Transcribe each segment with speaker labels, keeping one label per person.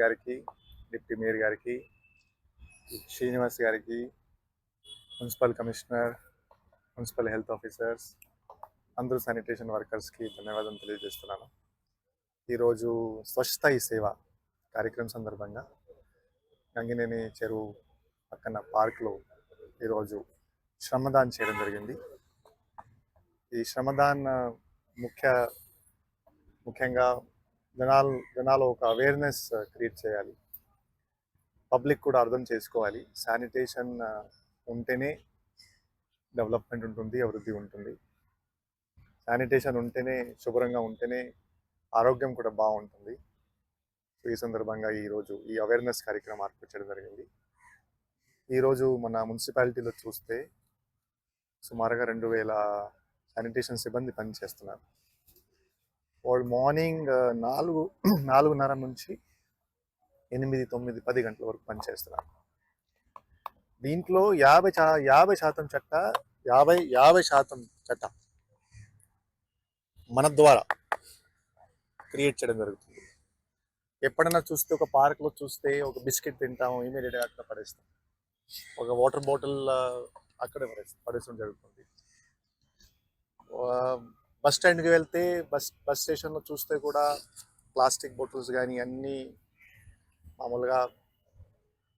Speaker 1: గారికి deputy mayor గారికి శ్రీనివాస్ గారికి municipal commissioner municipal health officers అందరూ శానిటేషన్ వర్కర్స్కి ధన్యవాదం తెలియజేస్తున్నాను. ఈరోజు స్వచ్ఛత ఈ సేవ కార్యక్రమం సందర్భంగా గంగినేని చెరువు పక్కన పార్క్లో ఈరోజు శ్రమదాన్ చేయడం జరిగింది. ఈ శ్రమదాన్ ముఖ్య ముఖ్యంగా జనాలు జనాలు ఒక అవేర్నెస్ క్రియేట్ uh, చేయాలి. పబ్లిక్ కూడా అర్థం చేసుకోవాలి. శానిటేషన్ uh, ఉంటేనే డెవలప్మెంట్ ఉంటుంది అభివృద్ధి ఉంటుంది. శానిటేషన్ ఉంటేనే శుభ్రంగా ఉంటేనే ఆరోగ్యం కూడా బాగుంటుంది. సో ఈ సందర్భంగా ఈరోజు ఈ అవేర్నెస్ కార్యక్రమం ఏర్పరచడం జరిగింది. ఈరోజు మన మున్సిపాలిటీలో చూస్తే సుమారుగా రెండు వేల శానిటేషన్ సిబ్బంది పనిచేస్తున్నారు. వాడు మార్నింగ్ నాలుగు నాలుగున్నర నుంచి ఎనిమిది తొమ్మిది పది గంటల వరకు పనిచేస్తున్నారు దీంట్లో యాభై చా యాభై శాతం చట్ట యాభై యాభై శాతం చట్ట మన ద్వారా క్రియేట్ చేయడం జరుగుతుంది. ఎప్పుడైనా చూస్తే ఒక పార్క్లో చూస్తే ఒక బిస్కెట్ తింటాము ఇమీడియట్గా అక్కడ పడేస్తాం. ఒక వాటర్ బాటిల్ అక్కడే పడేస్తాం పడేయడం జరుగుతుంది. బస్ స్టాండ్కి వెళ్తే బస్ బస్ స్టేషన్లో చూస్తే కూడా ప్లాస్టిక్ బాటిల్స్ కానీ అన్నీ మామూలుగా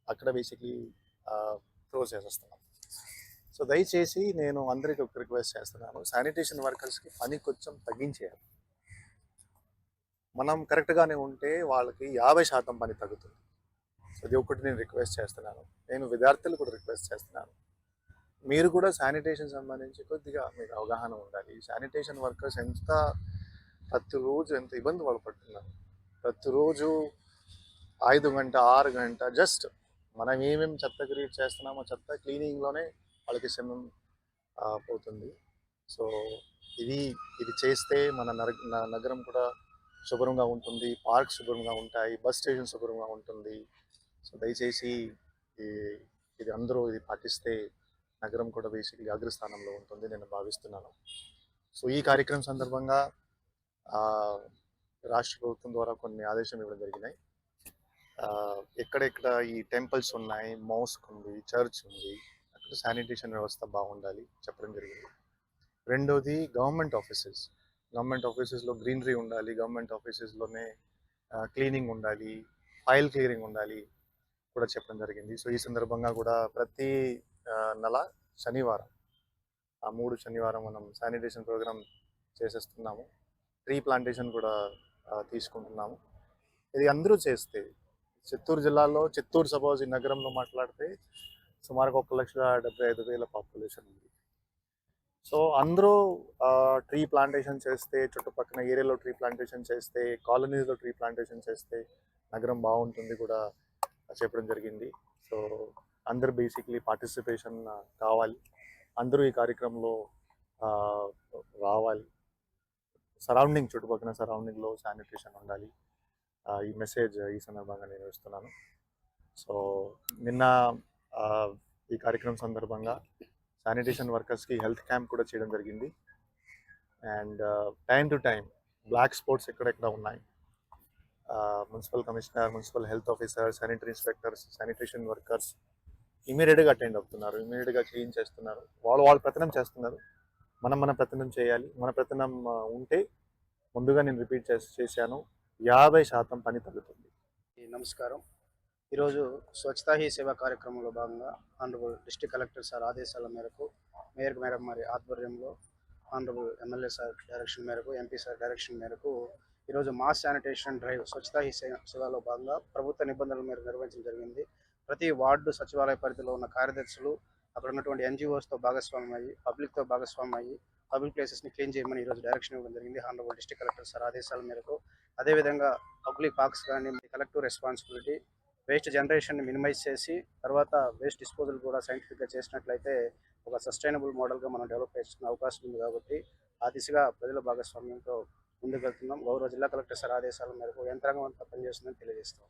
Speaker 1: అక్కడ బేసిక్లీ త్రో చేసేస్తున్నాం. సో దయచేసి నేను అందరికీ ఒక రిక్వెస్ట్ చేస్తున్నాను. శానిటేషన్ వర్కర్స్కి పని కొంచెం తగ్గించేయాలి. మనం కరెక్ట్గానే ఉంటే వాళ్ళకి యాభై శాతం పని తగ్గుతుంది. అది ఒకటి నేను రిక్వెస్ట్ చేస్తున్నాను. నేను విద్యార్థులు కూడా రిక్వెస్ట్ చేస్తున్నాను. మీరు కూడా శానిటేషన్ సంబంధించి కొద్దిగా మీకు అవగాహన ఉండాలి. శానిటేషన్ వర్కర్స్ ఎంత ప్రతిరోజు ఎంత ఇబ్బంది పడుపడుతున్నారు పడుతున్నారు ప్రతిరోజు ఐదు గంట ఆరు గంట జస్ట్ మనం ఏమేమి చెత్త క్రియేట్ చేస్తున్నామో చెత్త క్లీనింగ్లోనే వాళ్ళకి సమయం పోతుంది. సో ఇది ఇది చేస్తే మన నగరం కూడా శుభ్రంగా ఉంటుంది. పార్క్ శుభ్రంగా ఉంటాయి. బస్ స్టేషన్ శుభ్రంగా ఉంటుంది. సో దయచేసి ఇది అందరూ ఇది పాటిస్తే నగరం కూడా బేసిక్లీ అగ్రస్థానంలో ఉంటుంది నేను భావిస్తున్నాను. సో ఈ కార్యక్రమం సందర్భంగా రాష్ట్ర ప్రభుత్వం ద్వారా కొన్ని ఆదేశం ఇవ్వడం జరిగినాయి. ఎక్కడెక్కడ ఈ టెంపుల్స్ ఉన్నాయి మౌస్క్ ఉంది చర్చ్ ఉంది అక్కడ శానిటేషన్ వ్యవస్థ బాగుండాలి చెప్పడం జరిగింది. రెండోది గవర్నమెంట్ ఆఫీసెస్ గవర్నమెంట్ ఆఫీసెస్లో గ్రీనరీ ఉండాలి గవర్నమెంట్ ఆఫీసెస్లోనే క్లీనింగ్ ఉండాలి ఫైల్ క్లియరింగ్ ఉండాలి కూడా చెప్పడం జరిగింది. సో ఈ సందర్భంగా కూడా ప్రతి నెల శనివారం. ఆ మూడు శనివారం మనం శానిటేషన్ ప్రోగ్రామ్ చేసేస్తున్నాము. ట్రీ ప్లాంటేషన్ కూడా తీసుకుంటున్నాము. ఇది అందరూ చేస్తే చిత్తూరు జిల్లాలో చిత్తూరు సపోజ్ ఈ నగరంలో మాట్లాడితే సుమారుగా ఒక లక్ష డెబ్బై ఐదు వేల పాపులేషన్ ఉంది. సో అందరూ ట్రీ ప్లాంటేషన్ చేస్తే చుట్టుపక్కల ఏరియాలో ట్రీ ప్లాంటేషన్ చేస్తే కాలనీస్లో ట్రీ ప్లాంటేషన్ చేస్తే నగరం బాగుంటుంది కూడా చెప్పడం జరిగింది. సో అందరు బేసిక్లీ పార్టిసిపేషన్ కావాలి. అందరూ ఈ కార్యక్రమంలో రావాలి. సరౌండింగ్ చుట్టుపక్కల సరౌండింగ్లో శానిటేషన్ ఉండాలి. ఈ మెసేజ్ ఈ సందర్భంగా నేను ఇస్తున్నాను. సో నిన్న ఈ కార్యక్రమం సందర్భంగా శానిటేషన్ వర్కర్స్కి హెల్త్ క్యాంప్ కూడా చేయడం జరిగింది. And time to time black spots ఎక్కడెక్కడ ఉన్నాయి? Municipal commissioner municipal health officer sanitary inspectors sanitation workers ఇమీడియట్గా అటెండ్ అవుతున్నారు ఇమీడియట్గా క్లీన్ చేస్తున్నారు. వాళ్ళు వాళ్ళు ప్రతనం చేస్తున్నారు. మనం మన ప్రతనం చేయాలి. మన ప్రతనం ఉంటే ముందుగా నేను రిపీట్ చేసి చేశాను. యాభై శాతం పని తగ్గుతుంది.
Speaker 2: నమస్కారం. ఈరోజు స్వచ్ఛతా హీ సేవ కార్యక్రమంలో భాగంగా ఆనరబుల్ డిస్ట్రిక్ట్ కలెక్టర్ సార్ ఆదేశాల మేరకు మేయర్ మేడం మరి ఆధ్వర్యంలో ఆనరబుల్ ఎమ్మెల్యే సార్ డైరెక్షన్ మేరకు ఎంపీ సార్ డైరెక్షన్ మేరకు ఈరోజు mass sanitation drive Swachhata Hi సేవలో భాగంగా ప్రభుత్వ నిబంధనల మేరకు నిర్వహించడం జరిగింది. ప్రతి వార్డు సచివాలయ పరిధిలో ఉన్న కార్యదర్శులు అక్కడ ఉన్నటువంటి ఎన్జిఓస్తో భాగస్వామ్యం అయ్యి పబ్లిక్తో భాగస్వామ్యం అయ్యి పబ్లిక్ ప్లేసెస్ని క్లీన్ చేయమని ఈరోజు డైరెక్షన్ ఇవ్వడం జరిగింది. హానరబుల్ డిస్టిక్ కలెక్టర్ సార్ ఆదేశాల మేరకు. అదేవిధంగా పబ్లిక్ పార్క్స్ కానీ కలెక్టివ్ రెస్పాన్సిబిలిటీ వేస్ట్ జనరేషన్ని మినిమైజ్ చేసి తర్వాత వేస్ట్ డిస్పోజల్ కూడా సైంటిఫిక్గా చేసినట్లయితే ఒక సస్టైనబుల్ మోడల్గా మనం డెవలప్ చేసుకునే అవకాశం ఉంది కాబట్టి ఆ దిశగా ప్రజల భాగస్వామ్యంతో ముందుకు వెళ్తున్నాం గౌరవ జిల్లా కలెక్టర్ సార్ ఆదేశాల మేరకు యంత్రాంగం అంతా పనిచేస్తుందని తెలియజేస్తాం